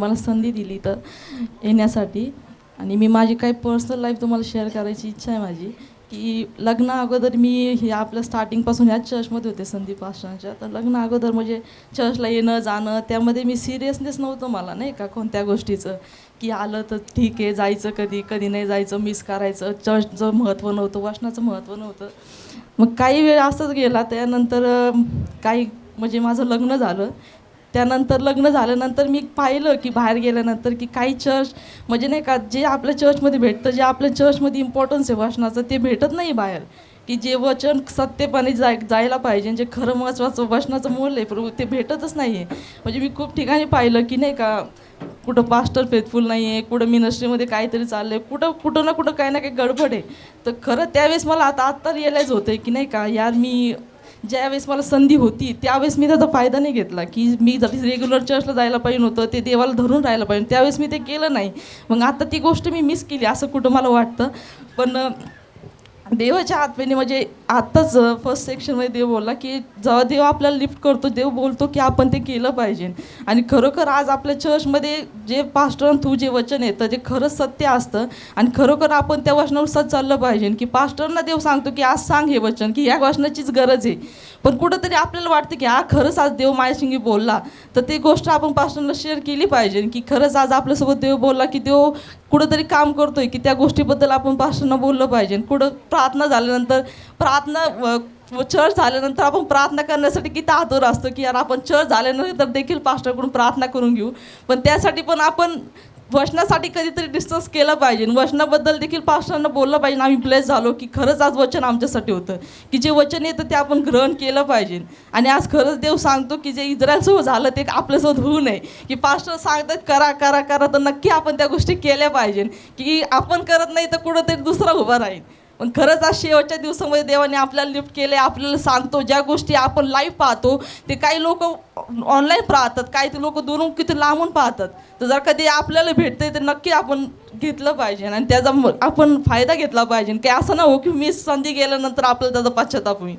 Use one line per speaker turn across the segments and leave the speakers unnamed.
मला संधी दिली तर येण्यासाठी. आणि मी माझी काही पर्सनल लाईफ तुम्हाला शेअर करायची इच्छा आहे माझी की लग्ना अगोदर मी हे आपल्या स्टार्टिंगपासून ह्याच चर्चमध्ये होते संदीप आश्रमच्या तर लग्न अगोदर म्हणजे चर्चला येणं जाणं त्यामध्ये मी सिरियसनेस नव्हतं मला नाही का कोणत्या गोष्टीचं. की आलं तर ठीक आहे जायचं कधी कधी नाही जायचं मिस करायचं. चर्चचं महत्त्व नव्हतं वाचनाचं महत्त्व नव्हतं. मग काही वेळ असंच गेला त्यानंतर काही म्हणजे माझं लग्न झालं. त्यानंतर लग्न झाल्यानंतर मी पाहिलं की बाहेर गेल्यानंतर की काही चर्च म्हणजे नाही का जे आपल्या चर्चमध्ये भेटतं जे आपल्या चर्चमध्ये इम्पॉर्टन्स आहे वचनाचं ते भेटत नाही बाहेर. की जे वचन सत्यपणे जाय जायला पाहिजे जे खरं महत्त्वाचं वचनाचं मूल्य आहे पण ते भेटतच नाही आहे म्हणजे मी खूप ठिकाणी पाहिलं की नाही का कुठं पास्टर फेथफुल नाही आहे कुठं मिनिस्ट्रीमध्ये काहीतरी चाललं आहे कुठं कुठं ना कुठं काही ना काही गडबड आहे. तर खरं त्यावेळेस मला आता आत्ता रिअलाईज होतं आहे की नाही का यार मी ज्यावेळेस मला संधी होती त्यावेळेस मी त्याचा फायदा नाही घेतला. की मी जरी रेग्युलर चर्चला जायला पाहिजे होतं ते देवाला धरून राहायला पाहिजे. त्यावेळेस मी ते केलं नाही. मग आता ती गोष्ट मी मिस केली असं कुठं मला वाटतं. पण देवाच्या आत्म्याने म्हणजे आत्ताच फर्स्ट सेक्शनमध्ये देव बोलला की जेव्हा देव आपल्याला लिफ्ट करतो देव बोलतो की आपण ते केलं पाहिजे. आणि खरोखर आज आपल्या चर्चमध्ये जे पास्टर थ्रू जे वचन येतं जे खरंच सत्य असतं आणि खरोखर आपण त्या वचनानुसार चाललं पाहिजे. की पास्टरना देव सांगतो की आज सांग हे वचन की ह्या वचनाचीच गरज आहे. पण कुठंतरी आपल्याला वाटतं की हा खरंच आज देव माझ्याशी बोलला. तर ती गोष्ट आपण पास्टरला शेअर केली पाहिजे की खरंच आज आपल्यासोबत देव बोलला की देव कुठंतरी काम करतोय की त्या गोष्टीबद्दल आपण पास्टरना बोललं पाहिजे. कुठं प्रार्थना झाल्यानंतर प्रार्थना चर्च झाल्यानंतर आपण प्रार्थना करण्यासाठी किती आतुर असतो की यार आपण चर्च झाल्यानंतर देखील पास्टरकडून प्रार्थना करून घेऊ. पण त्यासाठी पण आपण वचनासाठी कधीतरी डिस्कस केलं पाहिजे. वचनाबद्दल देखील पास्टरांना बोललं पाहिजे. आम्ही ब्लेस झालो की खरंच आज वचन आमच्यासाठी होतं. की जे वचन येतं ते आपण ग्रहण केलं पाहिजे. आणि आज खरंच देव सांगतो की जे इस्रायलसोबत झालं ते आपल्यासोबत होऊ नये. की पास्टर सांगतात करा करा करा. तर नक्की आपण त्या गोष्टी केल्या पाहिजे. की आपण करत नाही तर कुठंतरी दुसरा उभा राहील. पण खरंच आज शेवटच्या दिवसामध्ये देवाने आपल्याला लिफ्ट केले आपल्याला सांगतो ज्या गोष्टी आपण लाईव्ह पाहतो ते काही लोक ऑनलाईन पाहतात काही ते लोक दुरून किती लांबून पाहतात. तर जर कधी आपल्याला भेटतंय तर नक्की आपण घेतलं पाहिजे आणि त्याचा आपण फायदा घेतला पाहिजे. काही असं ना हो की मी संधी गेल्यानंतर आपल्याला त्याचा पश्चाताप होईल.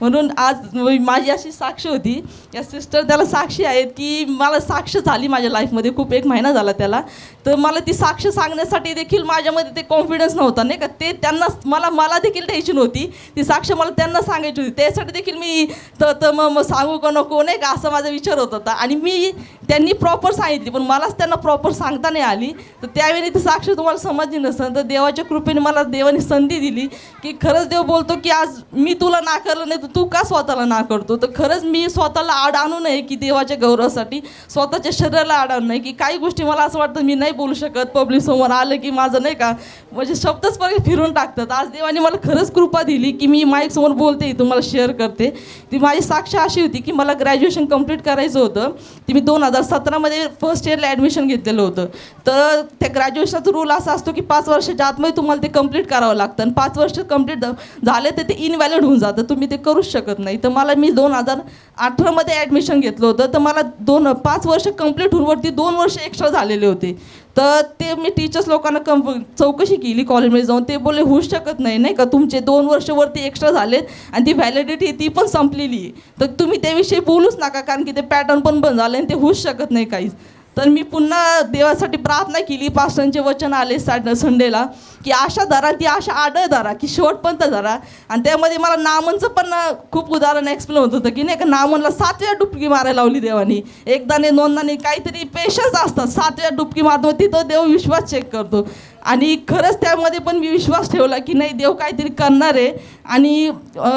म्हणून आज माझी अशी साक्ष होती. या सिस्टर त्याला साक्षी आहेत की मला साक्ष झाली माझ्या लाईफमध्ये खूप एक महिना झाला त्याला. तर मला ती साक्ष सांगण्यासाठी देखील माझ्यामध्ये ते कॉन्फिडन्स नव्हता नाही का? ते त्यांना मला मला देखील टेन्शन होती. ती साक्ष मला त्यांना सांगायची होती. त्यासाठी देखील मी तर तर मग मग सांगू का नको नाही का? असा माझा विचार होत होता. आणि मी त्यांनी प्रॉपर सांगितली पण मलाच त्यांना प्रॉपर सांगता नाही आली. तर त्यावेळी ती साक्ष तुम्हाला समजली नसेल तर देवाच्या कृपेने मला देवाने संधी दिली की खरंच देव बोलतो की आज मी तुला नाकारलं नाही तर तू का स्वतःला नाकारतो तर खरंच मी स्वतःला आड आणू नये की देवाच्या गौरवासाठी स्वतःच्या शरीराला आड आणू नये की काही गोष्टी मला असं वाटतं मी नाही बोलू शकत. पब्लिक समोर आलं की माझं नाही का म्हणजे शब्दच बघा फिरून टाकतात. आज देवाने मला खरंच कृपा दिली की मी माईक समोर बोलते तुम्हाला शेअर करते. ती माझी साक्ष अशी होती की मला ग्रॅज्युएशन कंप्लीट करायचं होतं. ती मी दोन हजार सतरामध्ये फर्स्ट इयरला ॲडमिशन घेतलेलं होतं. तर त्या ग्रॅज्युएशनचा रूल असा असतो की पाच वर्षाच्या आतमध्ये तुम्हाला ते कंप्लीट करावं लागतं. आणि पाच वर्ष कंप्लीट झाले तर ते इनव्हॅलिड होऊन जातं. तुम्ही ते करूच शकत नाही. तर मला मी दोन हजार अठरामध्ये ॲडमिशन घेतलं होतं. तर मला दोन पाच वर्ष कंप्लीट होऊनवरती दोन वर्ष एक्स्ट्रा झालेले होते. तर ते मी टीचर्स लोकांना कंप चौकशी केली कॉलेजमध्ये जाऊन. ते बोलले होऊ शकत नाही नाही का? तुमचे दोन वर्षवरती एक्स्ट्रा झालेत आणि ती व्हॅलिडिटी ती पण संपलेली आहे. तर तुम्ही त्याविषयी बोलूच नका कारण की ते पॅटर्न पण बंद झाले आणि ते होऊच शकत नाही काहीच. तर मी पुन्हा देवासाठी प्रार्थना केली. पास्टरांचे वचन आले सॅट संडेला की आशा धरा ती आशा आडळ धरा की शेवटपर्यंत धरा. आणि त्यामध्ये मला नामनचं पण खूप उदाहरण एक्सप्लेन होत होतं की नाही का नामनला सात वेळा डुबकी मारायला लावली देवानी. एकदा नाही दोनदा नाही काहीतरी पेशन्स असतात सात वेळा डुबकी मारतो तिथं देव विश्वास चेक करतो. आणि खरंच त्यामध्ये पण मी विश्वास ठेवला की नाही देव काहीतरी करणार आहे. आणि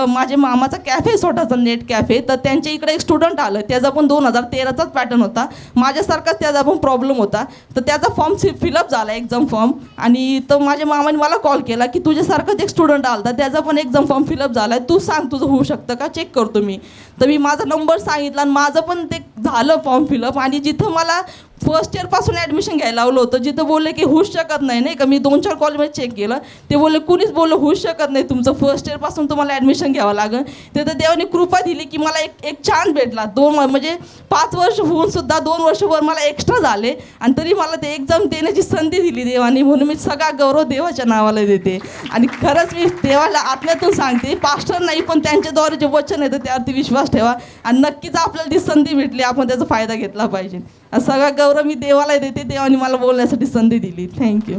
माझे मामाचा कॅफे स्वतःचा नेट कॅफे तर त्यांच्या इकडे एक स्टुडंट आलं त्याचा पण दोन हजार तेराचाच पॅटर्न होता. माझ्यासारखाच त्या त्याचा पण प्रॉब्लेम होता. तर त्याचा फॉर्म फिलअप झाला एक्झाम फॉर्म आणि तर माझ्या मामाने मला कॉल केला की तुझ्यासारखंच एक स्टुडंट आला होता त्याचा पण एक्झाम फॉर्म फिलअप झाला आहे तू सांग तुझं होऊ शकतं का? चेक करतो मी. तर मी माझा नंबर सांगितला आणि माझं पण ते झालं फॉर्म फिलअप आणि जिथं मला फर्स्ट इयरपासून ॲडमिशन घ्यायला लावलं होतं. जिथं बोलले की होऊच शकत नाही नाही का? मी दोन चार कॉलेजमध्ये चेक केलं. ते बोलले कुणीच बोललं होऊच शकत नाही तुमचं. फर्स्ट इयरपासून तुम्हाला ॲडमिशन घ्यावं लागेल. तिथं देवाने कृपा दिली की मला एक एक चान्स भेटला. दोन म्हणजे पाच वर्ष होऊन सुद्धा दोन वर्षभर मला एक्स्ट्रा झाले. आणि तरी मला ते एक्झाम देण्याची संधी दिली देवाने. म्हणून मी सगळा गौरव देवाच्या नावाला देते. आणि खरंच मी देवाला आत्म्यातून सांगते पास्टर नाही पण त्यांच्याद्वारे जे वचन येतं त्यावरती विश्वास ठेवा. आणि नक्कीच आपल्याला ती संधी भेटली. आपण त्याचा फायदा घेतला पाहिजे. सगळा गौरव मी देवाला देते देवाने मला बोलण्यासाठी संधी दिली. थँक्यू